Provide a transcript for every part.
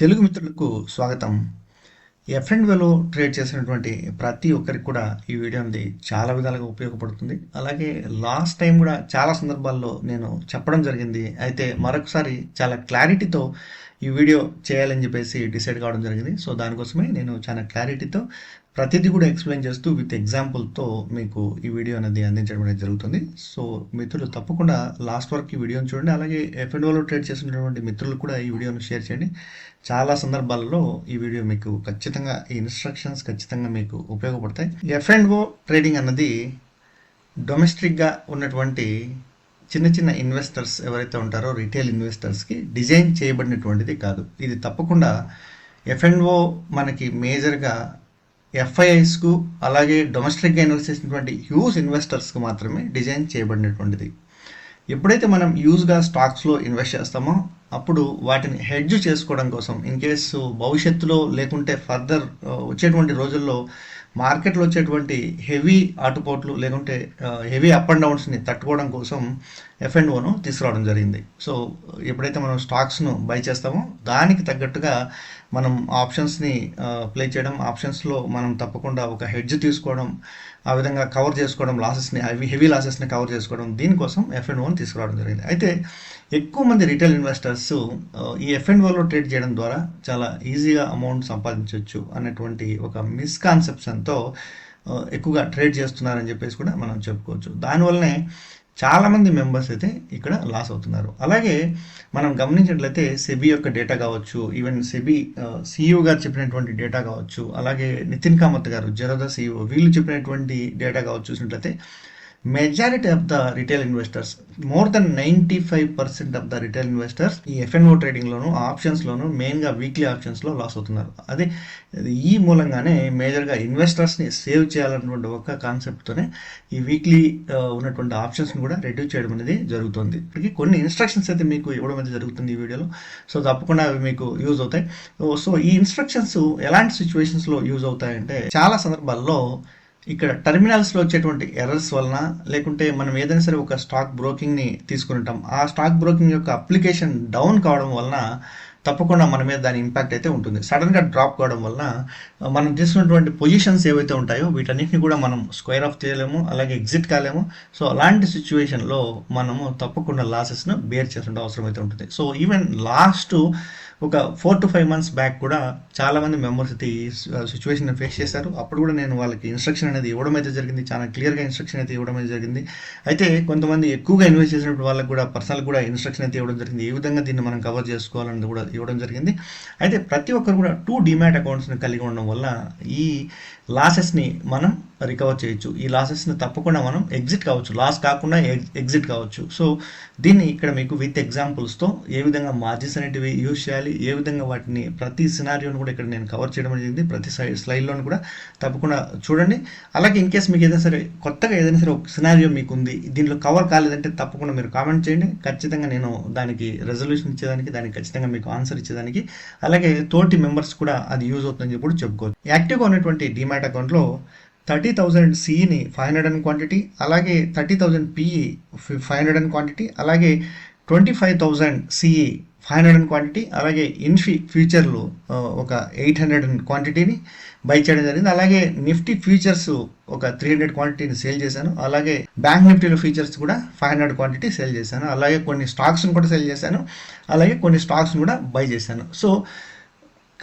తెలుగు మిత్రులకు స్వాగతం. F and వేలో ట్రేడ్ చేసినటువంటి ప్రతి ఒక్కరికి కూడా ఈ వీడియో అనేది చాలా విధాలుగా ఉపయోగపడుతుంది. అలాగే లాస్ట్ టైం కూడా చాలా సందర్భాల్లో నేను చెప్పడం జరిగింది. అయితే మరొకసారి చాలా క్లారిటీతో ఈ వీడియో చేయాలని చెప్పేసి డిసైడ్ కావడం జరిగింది. సో దానికోసమే నేను చాలా క్లారిటీతో ప్రతిదీ కూడా ఎక్స్ప్లెయిన్ చేస్తూ విత్ ఎగ్జాంపుల్తో మీకు ఈ వీడియో అనేది అందించడం అనేది జరుగుతుంది. సో మిత్రులు తప్పకుండా లాస్ట్ వరకు ఈ వీడియోని చూడండి. అలాగే ఎఫ్ఎన్ఓలో ట్రేడ్ చేసినటువంటి మిత్రులు కూడా ఈ వీడియోని షేర్ చేయండి. చాలా సందర్భాలలో ఈ వీడియో మీకు ఖచ్చితంగా ఈ ఇన్స్ట్రక్షన్స్ ఖచ్చితంగా మీకు ఉపయోగపడతాయి. ఎఫ్ఎన్ఓ ట్రేడింగ్ అన్నది డొమెస్టిక్గా ఉన్నటువంటి చిన్న చిన్న ఇన్వెస్టర్స్ ఎవరైతే ఉంటారో రిటైల్ ఇన్వెస్టర్స్కి డిజైన్ చేయబడినటువంటిది కాదు. ఇది తప్పకుండా ఎఫ్ఎన్ఓ మనకి మేజర్గా ఎఫ్ఐఐస్కు అలాగే డొమెస్టిక్గా ఇన్వెస్ట్ చేసినటువంటి హ్యూజ్ ఇన్వెస్టర్స్కి మాత్రమే డిజైన్ చేయబడినటువంటిది. ఎప్పుడైతే మనం యూజ్గా స్టాక్స్లో ఇన్వెస్ట్ చేస్తామో అప్పుడు వాటిని హెడ్జ్ చేసుకోవడం కోసం ఇన్ కేసు భవిష్యత్తులో లేకుంటే ఫర్దర్ వచ్చేటువంటి రోజుల్లో మార్కెట్లో వచ్చేటువంటి హెవీ ఆటుపోట్లు లేకుంటే హెవీ అప్ అండ్ డౌన్స్ని తట్టుకోవడం కోసం ఎఫ్ అండ్ ఓను తీసుకురావడం జరిగింది. సో ఎప్పుడైతే మనం స్టాక్స్ను బై చేస్తామో దానికి తగ్గట్టుగా మనం ఆప్షన్స్ని ప్లే చేయడం ఆప్షన్స్లో మనం తప్పకుండా ఒక హెడ్జ్ తీసుకోవడం ఆ విధంగా కవర్ చేసుకోవడం లాసెస్ని హెవీ హెవీ లాసెస్ని కవర్ చేసుకోవడం దీనికోసం ఎఫ్ అండ్ ఓని తీసుకురావడం జరిగింది. అయితే ఎక్కువ మంది రిటైల్ ఇన్వెస్టర్స్ ఈ ఎఫ్ అండ్ ఓలో ట్రేడ్ చేయడం ద్వారా చాలా ఈజీగా అమౌంట్ సంపాదించవచ్చు అనేటువంటి ఒక మిస్కాన్సెప్షన్తో ఎక్కువగా ట్రేడ్ చేస్తున్నారని చెప్పేసి కూడా మనం చెప్పుకోవచ్చు. దానివల్లనే చాలామంది మెంబర్స్ అయితే ఇక్కడ లాస్ అవుతున్నారు. అలాగే మనం గమనించినట్లయితే సెబీ యొక్క డేటా కావచ్చు ఈవెన్ సెబీ సీఈఓ గారు చెప్పినటువంటి డేటా కావచ్చు అలాగే నితిన్ కామత్ గారు జరోదా సీఈఓ వీళ్ళు చెప్పినటువంటి డేటా కావచ్చు చూసినట్లయితే majority of the retail investors more than ninety five percent of the retail investors ఈ ఎఫ్ఎన్ఓ ట్రేడింగ్లోను ఆప్షన్స్లోను మెయిన్గా వీక్లీ ఆప్షన్స్లో లాస్ అవుతున్నారు. అదే ఈ మూలంగానే మేజర్గా ఇన్వెస్టర్స్ని సేవ్ చేయాలన్నటువంటి ఒక కాన్సెప్ట్తోనే ఈ వీక్లీ ఉన్నటువంటి ఆప్షన్స్ని కూడా రెడ్యూస్ చేయడం అనేది జరుగుతుంది. ఇప్పటికీ కొన్ని ఇన్స్ట్రక్షన్స్ అయితే మీకు ఇవ్వడం అనేది జరుగుతుంది ఈ వీడియోలో. సో తప్పకుండా అవి మీకు యూజ్ అవుతాయి. సో ఈ ఇన్స్ట్రక్షన్స్ ఎలాంటి సిచ్యువేషన్స్లో యూజ్ అవుతాయంటే చాలా సందర్భాల్లో ఇక్కడ టెర్మినల్స్లో వచ్చేటువంటి ఎర్రర్స్ వలన లేకుంటే మనం ఏదైనా సరే ఒక స్టాక్ బ్రోకింగ్ని తీసుకుంటాం ఆ స్టాక్ బ్రోకింగ్ యొక్క అప్లికేషన్ డౌన్ కావడం వలన తప్పకుండా మన మీద దాని ఇంపాక్ట్ అయితే ఉంటుంది. సడన్గా డ్రాప్ కావడం వలన మనం తీసుకున్నటువంటి పొజిషన్స్ ఏవైతే ఉంటాయో వీటన్నిటిని కూడా మనం స్క్వేర్ ఆఫ్ చేయలేము అలాగే ఎగ్జిట్ కాలేము. సో అలాంటి సిచ్యువేషన్లో మనము తప్పకుండా లాసెస్ను బేర్ చేసిన అవసరం అయితే ఉంటుంది. సో ఈవెన్ లాస్ట్ ఒక four to five months back కూడా చాలామంది మెంబర్స్ అయితే ఈ సిచ్యువేషన్ ఫేస్ చేశారు. అప్పుడు కూడా నేను వాళ్ళకి ఇన్స్ట్రక్షన్ అనేది ఇవ్వడం అయితే జరిగింది. చాలా క్లియర్గా ఇన్స్ట్రక్షన్ అయితే ఇవ్వడం అయితే జరిగింది. అయితే కొంతమంది ఎక్కువగా ఇన్వెస్ట్ చేసినప్పుడు వాళ్ళకి కూడా పర్సనల్ కూడా ఇన్స్ట్రక్షన్ అయితే ఇవ్వడం జరిగింది. ఏ విధంగా దీన్ని మనం కవర్ చేసుకోవాలని కూడా ఇవ్వడం జరిగింది. అయితే ప్రతి ఒక్కరు కూడా టూ డిమాట్ అకౌంట్స్ని కలిగి ఉండడం వల్ల ఈ లాసెస్ని మనం రికవర్ చేయొచ్చు. ఈ లాసెస్ని తప్పకుండా మనం ఎగ్జిట్ కావచ్చు. లాస్ కాకుండా ఎగ్జిట్ కావచ్చు. సో దీన్ని ఇక్కడ మీకు విత్ ఎగ్జాంపుల్స్తో ఏ విధంగా మార్జిన్స్ అనేటివి యూజ్ చేయాలి ఏ విధంగా వాటిని ప్రతి సినారియోని కూడా ఇక్కడ నేను కవర్ చేయడం జరిగింది. ప్రతి స్లైడ్లోని కూడా తప్పకుండా చూడండి. అలాగే ఇన్ కేస్ మీకు ఏదైనా సరే కొత్తగా ఏదైనా సరే ఒక సినారియో మీకు ఉంది దీనిలో కవర్ కాలేదంటే తప్పకుండా మీరు కామెంట్ చేయండి. ఖచ్చితంగా నేను దానికి రెజల్యూషన్ ఇచ్చేదానికి దానికి ఖచ్చితంగా మీకు ఆన్సర్ ఇచ్చేదానికి. అలాగే తోటి మెంబర్స్ కూడా అది యూజ్ అవుతుందని చెప్పి చెప్పుకోవచ్చు. యాక్టివ్గా ఉన్నటువంటి డిమాట్ అకౌంట్లో థర్టీ థౌజండ్ సిని ఫైవ్ హండ్రెడ్ అండ్ క్వాంటిటీ అలాగే thirty thousand PE five hundred and quantity అలాగే twenty five thousand CE five hundred and quantity అలాగే ఇన్ఫీ ఫ్యూచర్లు ఒక ఎయిట్ హండ్రెడ్ అండ్ క్వాంటిటీని బై చేయడం జరిగింది. అలాగే నిఫ్టీ ఫ్యూచర్స్ ఒక త్రీ హండ్రెడ్ క్వాంటిటీని సేల్ చేశాను. అలాగే బ్యాంక్ నిఫ్టీలో ఫీచర్స్ కూడా ఫైవ్ హండ్రెడ్ క్వాంటిటీ సేల్ చేశాను. అలాగే కొన్ని స్టాక్స్ని కూడా సేల్ చేశాను. అలాగే కొన్ని స్టాక్స్ని కూడా బై చేశాను. సో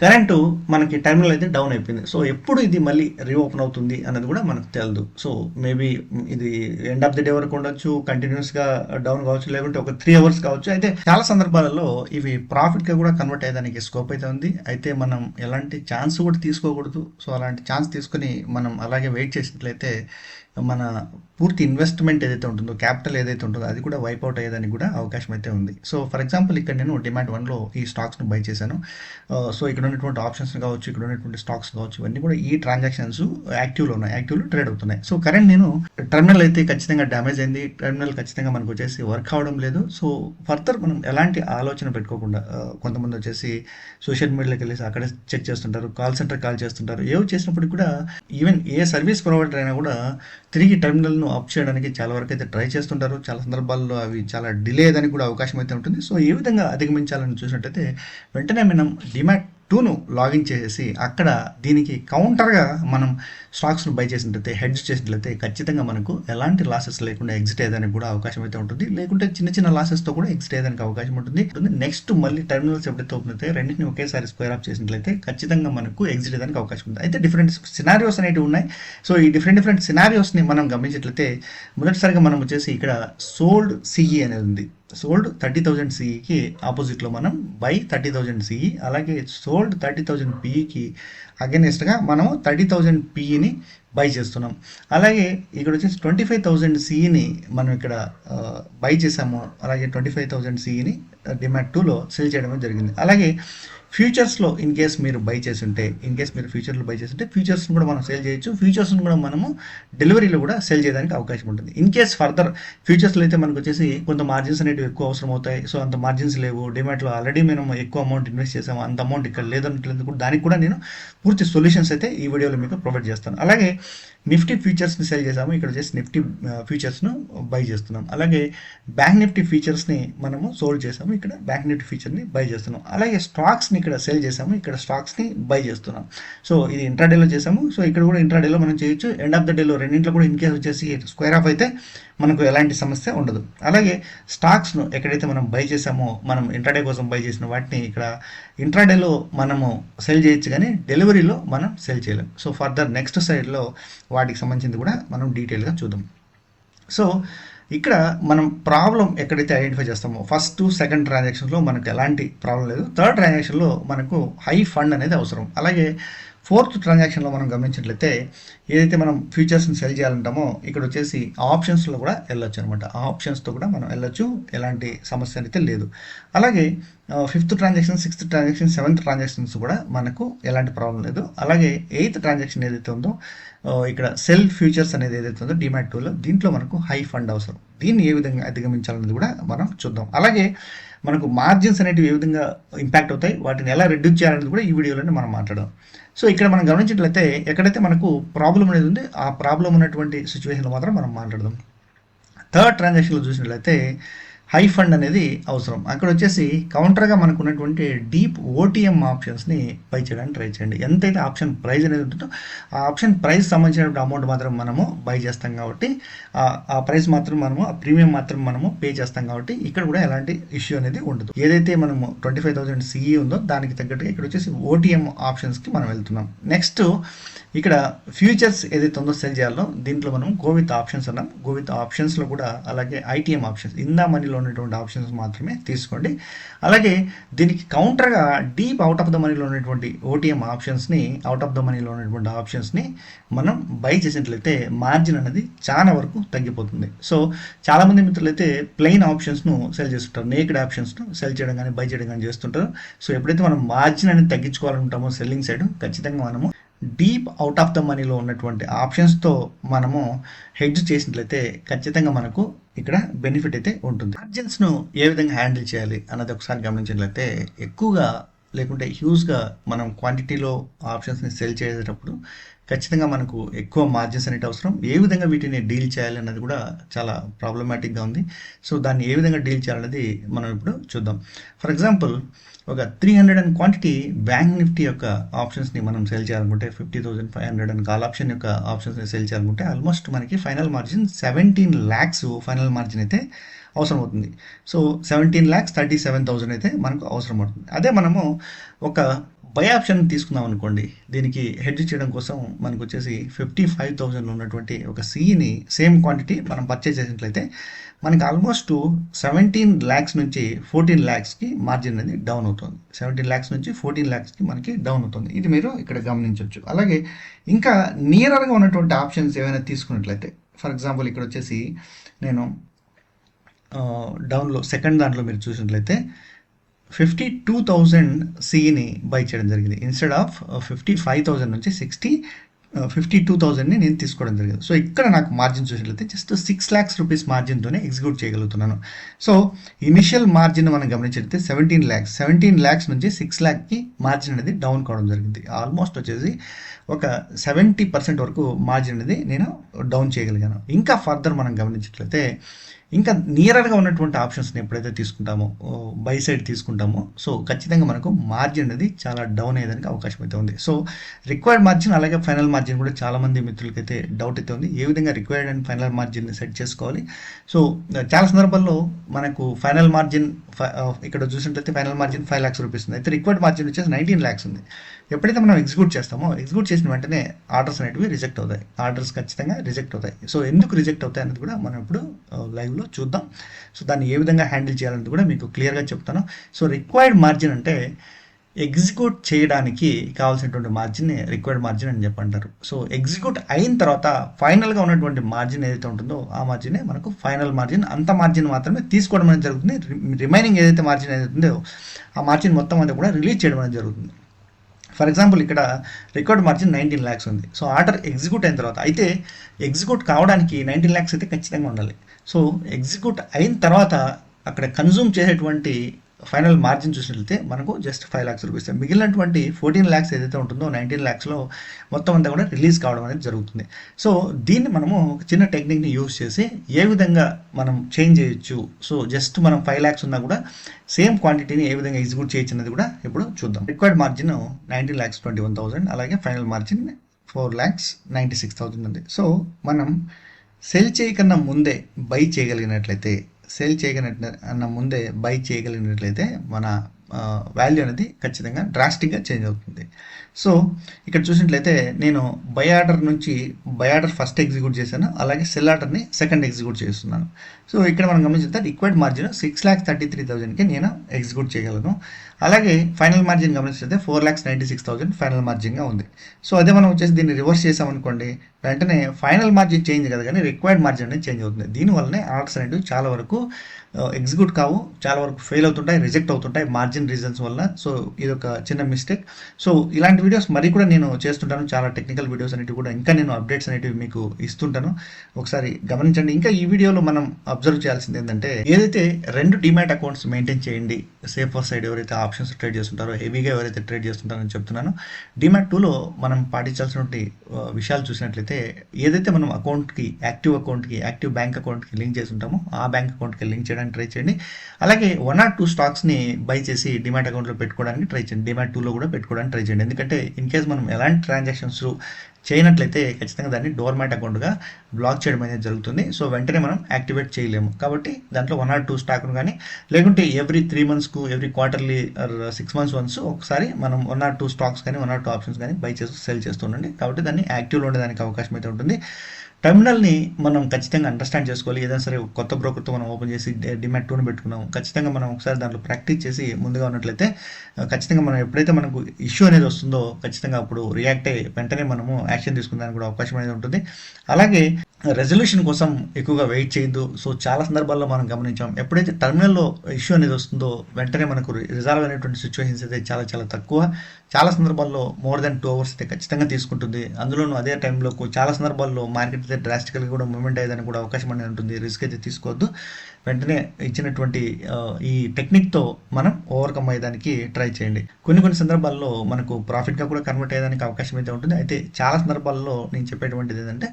కరెంటు మనకి టర్మినల్ అయితే డౌన్ అయిపోయింది. సో ఎప్పుడు ఇది మళ్ళీ రీఓపెన్ అవుతుంది అన్నది కూడా మనకు తెలియదు సో మేబీ ఇది ఎండ్ ఆఫ్ ది డే వరకు ఉండొచ్చు కంటిన్యూస్గా డౌన్ కావచ్చు లేకుంటే ఒక త్రీ అవర్స్ కావచ్చు. అయితే చాలా సందర్భాలలో ఇవి ప్రాఫిట్గా కూడా కన్వర్ట్ అయ్యేదానికి స్కోప్ అయితే ఉంది. అయితే మనం ఎలాంటి ఛాన్స్ కూడా తీసుకోకూడదు. సో అలాంటి ఛాన్స్ తీసుకుని మనం అలాగే వెయిట్ చేసినట్లయితే మన పూర్తి ఇన్వెస్ట్మెంట్ ఏదైతే ఉంటుందో క్యాపిటల్ ఏదైతే ఉంటుందో అది కూడా వైప్ అవుట్ అయ్యేదానికి కూడా అవకాశం అయితే ఉంది. సో ఫర్ ఎగ్జాంపుల్ ఇక్కడ నేను డిమాండ్ వన్లో ఈ స్టాక్స్ను బై చేశాను. Uh, సో ఇక్కడ ఉన్నటువంటి ఆప్షన్స్ కావచ్చు ఇక్కడ ఉన్నటువంటి స్టాక్స్ కావచ్చు ఇవన్నీ కూడా ఈ ట్రాన్సాక్షన్స్ యాక్టివ్లో ఉన్నాయి. యాక్టివ్లో ట్రేడ్ అవుతున్నాయి. సో కరెంట్ నేను టర్మినల్ అయితే ఖచ్చితంగా డ్యామేజ్ అయింది. టర్మినల్ ఖచ్చితంగా మనకు వచ్చేసి వర్క్ అవడం లేదు. సో ఫర్దర్ మనం ఎలాంటి ఆలోచన పెట్టుకోకుండా uh, కొంతమంది వచ్చేసి సోషల్ మీడియాకి వెళ్ళేసి అక్కడ చెక్ చేస్తుంటారు కాల్ సెంటర్ కాల్ చేస్తుంటారు. ఏవి చేసినప్పుడు కూడా ఈవెన్ ఏ సర్వీస్ ప్రొవైడర్ అయినా కూడా తిరిగి టెర్మినల్ను అప్ చేయడానికి చాలా వరకు అయితే ట్రై చేస్తుంటారు. చాలా సందర్భాల్లో అవి చాలా డిలే అయ్యేదానికి కూడా అవకాశం అయితే ఉంటుంది. సో ఏ విధంగా అధిగమించాలని చూసినట్టయితే వెంటనే మనం డిమాట్ టూను లాగిన్ చేసేసి అక్కడ దీనికి కౌంటర్గా మనం స్టాక్స్ను బై చేసినట్లయితే హెడ్జ్ చేసినట్లయితే ఖచ్చితంగా మనకు ఎలాంటి లాసెస్ లేకుండా ఎగ్జిట్ అయ్యేదానికి కూడా అవకాశం అయితే ఉంటుంది. లేకుంటే చిన్న చిన్న లాసెస్తో కూడా ఎగ్జిట్ అయ్యేదానికి అవకాశం ఉంటుంది. నెక్స్ట్ మళ్ళీ టెర్మినల్స్ ఎప్పుడైతే ఓపెన్ రెండింటిని ఒకేసారి స్క్వేర్ ఆఫ్ చేసినట్లయితే ఖచ్చితంగా మనకు ఎగ్జిట్ అయ్యేదానికి అవకాశం ఉంది అయితే డిఫరెంట్ సినారియోస్ అనేవి ఉన్నాయి. సో ఈ డిఫరెంట్ డిఫరెంట్ సినారియోస్ని మనం గమనించినట్లయితే మొదటిసారిగా మనం వచ్చేసి ఇక్కడ సోల్డ్ సిఈ అనేది ఉంది. సోల్డ్ థర్టీ థౌజండ్ సిఈకి ఆపోజిట్లో మనం బై థర్టీ థౌజండ్ సిఈ అలాగే సోల్డ్ థర్టీ థౌజండ్ పిఈకి అగెనెస్ట్గా మనము థర్టీ థౌజండ్ పిఈని బై చేస్తున్నాం. అలాగే ఇక్కడ వచ్చేసి ట్వంటీ ఫైవ్ థౌజండ్ సిఈని మనం ఇక్కడ బై చేసాము. అలాగే ట్వంటీ ఫైవ్ థౌజండ్ సిఈని డిమాట్ టూలో సెల్ చేయడం జరిగింది. అలాగే ఫ్యూచర్స్లో ఇన్ కేస్ మీరు బై చేసుంటే ఇన్ కేస్ మీరు ఫ్యూచర్లో బై చేస్తుంటే ఫ్యూచర్స్ని కూడా మనం సేల్ చేయొచ్చు. ఫ్యూచర్స్ని కూడా మనము డెలివరీలో కూడా సేల్ చేయడానికి అవకాశం ఉంటుంది. ఇన్ కేస్ ఫర్దర్ ఫ్యూచర్స్లో అయితే మనకు వచ్చేసి కొంత మార్జిన్స్ అనేవి ఎక్కువ అవసరం అవుతాయి. సో అంత మార్జిన్స్ లేవు. డిమాట్లో ఆల్రెడీ మేము ఎక్కువ అమౌంట్ ఇన్వెస్ట్ చేసాము అంత అమౌంట్ ఇక్కడ లేదన్నట్లేదు దానికి కూడా నేను పూర్తి సొల్యూషన్స్ అయితే ఈ వీడియోలో మీకు ప్రొవైడ్ చేస్తాను. అలాగే నిఫ్టీ ఫ్యూచర్స్ని సెల్ చేసాము ఇక్కడ వచ్చేసి నిఫ్టీ ఫ్యూచర్స్ను బై చేస్తున్నాం. అలాగే బ్యాంక్ నిఫ్టీ ఫీచర్స్ని మనము సోల్డ్ చేసాము ఇక్కడ బ్యాంక్ నిఫ్టీ ఫ్యూచర్ని బై చేస్తున్నాం. అలాగే స్టాక్స్ని ఇక్కడ సెల్ చేసాము ఇక్కడ స్టాక్స్ని బై చేస్తున్నాం. సో ఇది ఇంట్రాడేలో చేసాము. సో ఇక్కడ కూడా ఇంట్రాడేలో మనం చేయొచ్చు. ఎండ్ ఆఫ్ ద డేలో రెండింటిలో కూడా ఇన్ కేస్ వచ్చేసి స్క్వేర్ ఆఫ్ అయితే మనకు ఎలాంటి సమస్య ఉండదు. అలాగే స్టాక్స్ను ఎక్కడైతే మనం బై చేసామో మనం ఇంట్రాడే కోసం బై చేసిన వాటిని ఇక్కడ ఇంట్రాడేలో మనము సెల్ చేయొచ్చు కానీ డెలివరీలో మనం సెల్ చేయలేం. సో ఫర్దర్ నెక్స్ట్ సైడ్లో వాటికి సంబంధించింది కూడా మనం డీటెయిల్గా చూద్దాం. సో ఇక్కడ మనం ప్రాబ్లం ఎక్కడైతే ఐడెంటిఫై చేస్తామో ఫస్ట్ సెకండ్ ట్రాన్సాక్షన్లో మనకు ఎలాంటి ప్రాబ్లం లేదు. థర్డ్ ట్రాన్సాక్షన్లో మనకు హై ఫండ్ అనేది అవసరం. అలాగే ఫోర్త్ ట్రాన్సాక్షన్లో మనం గమనించినట్లయితే ఏదైతే మనం ఫ్యూచర్స్ని సెల్ చేయాలంటామో ఇక్కడ వచ్చేసి ఆప్షన్స్లో కూడా వెళ్ళొచ్చు అనమాట ఆ ఆప్షన్స్తో కూడా మనం వెళ్ళొచ్చు ఎలాంటి సమస్య అయితే లేదు. అలాగే fifth transaction sixth transaction seventh transactions కూడా మనకు ఎలాంటి ప్రాబ్లం లేదు. అలాగే ఎయిత్ ట్రాన్సాక్షన్ ఏదైతే ఉందో ఇక్కడ సెల్ ఫ్యూచర్స్ అనేది ఏదైతే ఉందో డిమాట్ టూలో దీంట్లో మనకు హై ఫండ్ అవసరం. దీన్ని ఏ విధంగా అధిగమించాలనేది కూడా మనం చూద్దాం. అలాగే మనకు మార్జిన్స్ అనేటివి ఏ విధంగా ఇంపాక్ట్ అవుతాయి వాటిని ఎలా రెడ్యూస్ చేయాలనేది కూడా ఈ వీడియోలోనే మనం మాట్లాడదాం. సో ఇక్కడ మనం గమనించినట్లయితే ఎక్కడైతే మనకు ప్రాబ్లం అనేది ఉంది ఆ ప్రాబ్లం ఉన్నటువంటి సిచ్యువేషన్లో మాత్రం మనం మాట్లాడదాం. థర్డ్ ట్రాన్సాక్షన్లో చూసినట్లయితే హై ఫండ్ అనేది అవసరం. అక్కడ వచ్చేసి కౌంటర్గా మనకు ఉన్నటువంటి డీప్ ఓటీఎం ఆప్షన్స్ని బై చేయడానికి ట్రై చేయండి. ఎంతైతే ఆప్షన్ ప్రైస్ అనేది ఉంటుందో ఆ ఆప్షన్ ప్రైస్ సంబంధించిన అమౌంట్ మాత్రం మనము బై చేస్తాం కాబట్టి ఆ ప్రైస్ మాత్రం మనము ఆ ప్రీమియం మాత్రం మనము పే చేస్తాం కాబట్టి ఇక్కడ కూడా ఎలాంటి ఇష్యూ అనేది ఉండదు. ఏదైతే మనము ట్వంటీ ఫైవ్ థౌసండ్ సిఈ ఉందో దానికి తగ్గట్టుగా ఇక్కడ వచ్చేసి ఓటీఎం ఆప్షన్స్కి మనం వెళ్తున్నాం. నెక్స్ట్ ఇక్కడ ఫ్యూచర్స్ ఏదైతే ఉందో సెల్ చేయాలో దీంట్లో మనం గోవిత్ ఆప్షన్స్ అన్నాం. గోవిత్ ఆప్షన్స్లో కూడా అలాగే ఐటీఎం ఆప్షన్స్ ఇందా మనీలో ఉన్నటువంటి ఆప్షన్స్ మాత్రమే తీసుకోండి. అలాగే దీనికి కౌంటర్గా డీప్ అవుట్ ఆఫ్ ద మనీలో ఉన్నటువంటి ఓటీఎం ఆప్షన్స్ని అవుట్ ఆఫ్ ద మనీలో ఉన్నటువంటి ఆప్షన్స్ని మనం బై చేసినట్లయితే మార్జిన్ అనేది చాలా వరకు తగ్గిపోతుంది. సో చాలామంది మిత్రులు అయితే ప్లెయిన్ ఆప్షన్స్ను సెల్ చేస్తుంటారు. నేకెడ్ ఆప్షన్స్ను సెల్ చేయడం కానీ బై చేయడం కానీ చేస్తుంటారు. సో ఎప్పుడైతే మనం మార్జిన్ అనేది తగ్గించుకోవాలనుకుంటామో సెల్లింగ్ సైడ్ ఖచ్చితంగా మనము డీప్ అవుట్ ఆఫ్ ద మనీలో ఉన్నటువంటి ఆప్షన్స్తో మనము హెడ్జ్ చేసినట్లయితే ఖచ్చితంగా మనకు ఇక్కడ బెనిఫిట్ అయితే ఉంటుంది. మార్జిన్స్ను ఏ విధంగా హ్యాండిల్ చేయాలి అన్నది ఒకసారి గమనించినట్లయితే ఎక్కువగా లేకుంటే హ్యూజ్గా మనం క్వాంటిటీలో ఆప్షన్స్ని సెల్ చేసేటప్పుడు ఖచ్చితంగా మనకు ఎక్కువ మార్జిన్స్ అనేవి అవసరం. ఏ విధంగా వీటిని డీల్ చేయాలి అన్నది కూడా చాలా ప్రాబ్లమాటిక్గా ఉంది. సో దాన్ని ఏ విధంగా డీల్ చేయాలనేది మనం ఇప్పుడు చూద్దాం. ఫర్ ఎగ్జాంపుల్ ఒక three hundred and quantity bank Nifty యొక్క ఆప్షన్స్ని మనం సెల్ చేయాలనుకుంటే fifty thousand five hundred and call option యొక్క ఆప్షన్స్ని సెల్ చేయాలనుకుంటే ఆల్మోస్ట్ మనకి final margin seventeen lakhs final margin అయితే అవసరం అవుతుంది. So seventeen lakhs thirty seven thousand అయితే మనకు అవసరం అవుతుంది. అదే మనము ఒక బై ఆప్షన్ తీసుకుందాం అనుకోండి దీనికి హెడ్జ్ చేయడం కోసం మనకు వచ్చేసి ఫిఫ్టీ ఫైవ్ థౌజండ్లో ఉన్నటువంటి ఒక సీని సేమ్ క్వాంటిటీ మనం పర్చేజ్ చేసినట్లయితే మనకి ఆల్మోస్ట్ సెవెంటీన్ ల్యాక్స్ నుంచి ఫోర్టీన్ ల్యాక్స్కి మార్జిన్ అనేది డౌన్ అవుతుంది. సెవెంటీన్ ల్యాక్స్ నుంచి ఫోర్టీన్ ల్యాక్స్కి మనకి డౌన్ అవుతుంది. ఇది మీరు ఇక్కడ గమనించవచ్చు. అలాగే ఇంకా నియరర్గా ఉన్నటువంటి ఆప్షన్స్ ఏమైనా తీసుకున్నట్లయితే ఫర్ ఎగ్జాంపుల్ ఇక్కడ వచ్చేసి నేను డౌన్లో సెకండ్ దాంట్లో మీరు చూసినట్లయితే ఫిఫ్టీ టూ థౌజండ్ సిని బై చేయడం జరిగింది. Instead of fifty five thousand నుంచి సిక్స్టీ ఫిఫ్టీ టూ థౌజండ్ని నేను తీసుకోవడం జరిగింది. సో ఇక్కడ నాకు మార్జిన్ చూసినట్లయితే జస్ట్ సిక్స్ ల్యాక్స్ రూపీస్ మార్జిన్తోనే ఎగ్జిక్యూట్ చేయగలుగుతున్నాను. సో ఇనిషియల్ మార్జిన్ మనం గమనించితే సెవెంటీన్ ల్యాక్స్ సెవెంటీన్ ల్యాక్స్ నుంచి సిక్స్ ల్యాక్కి మార్జిన్ అనేది డౌన్ కావడం జరిగింది. ఆల్మోస్ట్ వచ్చేసి ఒక సెవెంటీ పర్సెంట్ వరకు మార్జిన్ అనేది నేను డౌన్ చేయగలిగాను. ఇంకా ఫర్దర్ మనం గమనించినట్లయితే ఇంకా నియరర్గా ఉన్నటువంటి ఆప్షన్స్ని ఎప్పుడైతే తీసుకుంటామో బై సైడ్ తీసుకుంటామో సో ఖచ్చితంగా మనకు మార్జిన్ అనేది చాలా డౌన్ అయ్యేదానికి అవకాశం అయితే ఉంది. సో రిక్వైర్డ్ మార్జిన్ అలాగే ఫైనల్ మార్జిన్ కూడా చాలామంది మిత్రులకైతే డౌట్ అయితే ఉంది. ఏ విధంగా రిక్వైర్డ్ అండ్ ఫైనల్ మార్జిన్ని సెట్ చేసుకోవాలి? సో చాలా సందర్భాల్లో మనకు ఫైనల్ మార్జిన్ ఇక్కడ చూసినట్లయితే final margin five lakhs rupees ఉంది. అయితే రిక్వైర్డ్ మార్జిన్ వచ్చేసి నైన్టీన్ ల్యాక్స్ ఉంది. ఎప్పుడైతే మనం ఎగ్జిక్యూట్ చేస్తామో ఎగ్జిక్యూట్ చేసిన వెంటనే ఆర్డర్స్ అనేటివి రిజెక్ట్ అవుతాయి. ఆర్డర్స్ ఖచ్చితంగా రిజెక్ట్ అవుతాయి. సో ఎందుకు రిజెక్ట్ అవుతాయి అనేది కూడా మనం ఇప్పుడు లైవ్లో చూద్దాం. సో దాన్ని ఏ విధంగా హ్యాండిల్ చేయాలనేది కూడా మీకు క్లియర్గా చెప్తాను. సో రిక్వైర్డ్ మార్జిన్ అంటే ఎగ్జిక్యూట్ చేయడానికి కావాల్సినటువంటి మార్జిన్ని రిక్వైర్డ్ మార్జిన్ అని చెప్పంటారు. సో ఎగ్జిక్యూట్ అయిన తర్వాత ఫైనల్గా ఉన్నటువంటి మార్జిన్ ఏదైతే ఉంటుందో ఆ మార్జినే మనకు ఫైనల్ మార్జిన్. అంత మార్జిన్ మాత్రమే తీసుకోవడం అనేది జరుగుతుంది. రిమైనింగ్ ఏదైతే మార్జిన్ ఏదైతే ఉందో ఆ మార్జిన్ మొత్తం అంతా కూడా రిలీజ్ చేయడం అనేది జరుగుతుంది. ఫర్ ఎగ్జాంపుల్ ఇక్కడ రికార్డ్ మార్జిన్ నైన్టీన్ ల్యాక్స్ ఉంది. సో ఆర్డర్ ఎగ్జిక్యూట్ అయిన తర్వాత అయితే ఎగ్జిక్యూట్ కావడానికి నైన్టీన్ ల్యాక్స్ అయితే ఖచ్చితంగా ఉండాలి. సో ఎగ్జిక్యూట్ అయిన తర్వాత అక్కడ కన్జ్యూమ్ చేసేటువంటి ఫైనల్ మార్జిన్ చూసినట్లయితే మనకు జస్ట్ ఫైవ్ ల్యాక్స్ రూపీస్ మిగిలినటువంటి ఫోర్టీన్ ల్యాక్స్ ఏదైతే ఉంటుందో నైన్టీన్ ల్యాక్స్లో మొత్తం అంతా కూడా రిలీజ్ కావడం అనేది జరుగుతుంది. సో దీన్ని మనము ఒక చిన్న టెక్నిక్ని యూజ్ చేసి ఏ విధంగా మనం చేంజ్ చేయొచ్చు? సో జస్ట్ మనం ఫైవ్ ల్యాక్స్ ఉన్నా కూడా సేమ్ క్వాంటిటీని ఏ విధంగా ఎగ్జిక్యూట్ చేయొచ్చు అనేది కూడా ఇప్పుడు చూద్దాం. Required margin nineteen lakhs twenty one thousand అలాగే final margin four lakhs ninety six thousand ఉంది. సో మనం సెల్ చేయకన్నా ముందే బై చేయగలిగినట్లయితే సేల్ చేయగలిగిన అన్న ముందే బై చేయగలిగినట్లయితే మన వాల్యూ అనేది ఖచ్చితంగా డ్రాస్టిక్గా చేంజ్ అవుతుంది. సో ఇక్కడ చూసినట్లయితే నేను బై ఆర్డర్ నుంచి బై ఆర్డర్ ఫస్ట్ ఎగ్జిక్యూట్ చేశాను. అలాగే సెల్ ఆర్డర్ని సెకండ్ ఎగ్జిక్యూట్ చేస్తున్నాను. సో ఇక్కడ మనం గమనించితే required margin six lakhs thirty three థౌజండ్కి నేను ఎగ్జిక్యూట్ చేయగలను. అలాగే final margin గమనించితే four lakhs ninety six thousand final మార్జిన్గా ఉంది. సో అదే మనం వచ్చేసి దీన్ని రివర్స్ చేసామనుకోండి వెంటనే ఫైనల్ మార్జిన్ చేంజ్ కదా కానీ రిక్వైర్డ్ మార్జిన్ అనేది చేంజ్ అవుతుంది. దీనివల్లనే ఆర్డర్స్ అనేవి చాలా వరకు uh, ఎగ్జిక్యూట్ కావు చాలా వరకు ఫెయిల్ అవుతుంటాయి రిజెక్ట్ అవుతుంటాయి మార్జిన్ రీజన్స్ వల్ల. సో ఇది ఒక చిన్న మిస్టేక్ సో ఇలాంటి వీడియోస్ మరి కూడా నేను చేస్తుంటాను. చాలా టెక్నికల్ వీడియోస్ అనేవి కూడా ఇంకా నేను అప్డేట్స్ అనేవి మీకు ఇస్తుంటాను. ఒకసారి గమనించండి. ఇంకా ఈ వీడియోలో మనం uh, అబ్జర్వ్ చేయాల్సింది ఏంటంటే ఏదైతే రెండు డిమాట్ అకౌంట్స్ మెయింటైన్ చేయండి సేఫర్ సైడ్ ఎవరైతే ఆప్షన్స్ ట్రేడ్ చేస్తుంటారో హెవీగా ఎవరైతే ట్రేడ్ చేస్తుంటారని చెప్తున్నాను. డిమాట్ టూలో మనం పాటించాల్సినటువంటి విషయాలు చూసినట్లయితే ఏదైతే మనం అకౌంట్కి యాక్టివ్ అకౌంట్కి యాక్టివ్ బ్యాంక్ అకౌంట్కి లింక్ చేసి ఉంటామో ఆ బ్యాంక్ అకౌంట్కి లింక్ చేయడానికి ట్రై చేయండి. అలాగే వన్ ఆర్ టూ స్టాక్స్ని బై చేసి డిమాట్ అకౌంట్లో పెట్టుకోవడానికి ట్రై చేయండి. డిమాట్ టూలో కూడా పెట్టుకోవడానికి ట్రై చేయండి. ఎందుకంటే ఇన్ కేస్ మనం ఎలాంటి ట్రాన్సాక్షన్స్ చేయనట్లయితే ఖచ్చితంగా దాన్ని డోర్మాట్ అకౌంట్గా బ్లాక్ చేయడం అనేది జరుగుతుంది. సో వెంటనే మనం యాక్టివేట్ చేయలేము. కాబట్టి దాంట్లో వన్ ఆర్ టూ స్టాక్ను కానీ లేకుంటే every three మంత్స్కు every quarterly six months once ఒకసారి మనం వన్ ఆర్ టూ స్టాక్స్ కానీ వన్ ఆర్ టూ ఆప్షన్స్ కానీ బై చేసి సెల్ చేస్తుండండి కాబట్టి దాన్ని యాక్టివ్లో ఉండడానికి అవకాశం అయితే ఉంటుంది. టెర్మినల్ని మనం ఖచ్చితంగా అండర్స్టాండ్ చేసుకోవాలి. ఏదైనా సరే కొత్త బ్రోకర్తో మనం ఓపెన్ చేసి డిమాట్ టూని పెట్టుకున్నాం. ఖచ్చితంగా మనం ఒకసారి దాంట్లో ప్రాక్టీస్ చేసి ముందుగా ఉన్నట్లయితే ఖచ్చితంగా మనం ఎప్పుడైతే మనకు ఇష్యూ అనేది వస్తుందో ఖచ్చితంగా అప్పుడు రియాక్ట్ అయ్యి వెంటనే మనము యాక్షన్ తీసుకునే కూడా అవకాశం అనేది ఉంటుంది. అలాగే రెజల్యూషన్ కోసం ఎక్కువగా వెయిట్ చేయొద్దు. సో చాలా సందర్భాల్లో మనం గమనించాం. ఎప్పుడైతే టర్మినల్లో ఇష్యూ అనేది వస్తుందో వెంటనే మనకు రిజాల్వ్ అనేటువంటి సిచ్యువేషన్స్ అయితే చాలా చాలా తక్కువ. చాలా సందర్భాల్లో మోర్ దెన్ టూ అవర్స్ అయితే ఖచ్చితంగా తీసుకుంటుంది. అందులోనూ అదే టైంలో చాలా సందర్భాల్లో మార్కెట్ అయితే డ్రాస్టికల్గా కూడా మూవ్మెంట్ అయ్యేదని కూడా అవకాశం అనేది ఉంటుంది. రిస్క్ అయితే తీసుకోవద్దు. వెంటనే ఇచ్చినటువంటి ఈ టెక్నిక్తో మనం ఓవర్కమ్ అయ్యేదానికి ట్రై చేయండి. కొన్ని కొన్ని సందర్భాల్లో మనకు ప్రాఫిట్గా కూడా కన్వర్ట్ అయ్యేదానికి అవకాశం అయితే ఉంటుంది. అయితే చాలా సందర్భాల్లో నేను చెప్పేటువంటిది ఏంటంటే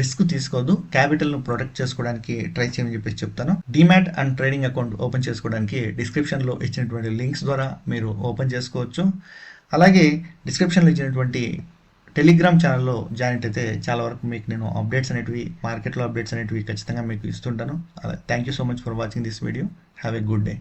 రిస్క్ తీసుకోవద్దు. క్యాపిటల్ను ప్రొటెక్ట్ చేసుకోవడానికి ట్రై చేయమని చెప్పేసి చెప్తాను. Demat and trading account open చేసుకోవడానికి డిస్క్రిప్షన్లో ఇచ్చినటువంటి లింక్స్ ద్వారా మీరు ఓపెన్ చేసుకోవచ్చు. అలాగే డిస్క్రిప్షన్లో ఇచ్చినటువంటి టెలిగ్రామ్ ఛానల్లో జాయిన్ అయితే చాలా వరకు మీకు నేను అప్డేట్స్ అనేటివి మార్కెట్లో అప్డేట్స్ అనేటివి ఖచ్చితంగా మీకు ఇస్తుంటాను. Thank you so much for watching this video have a good day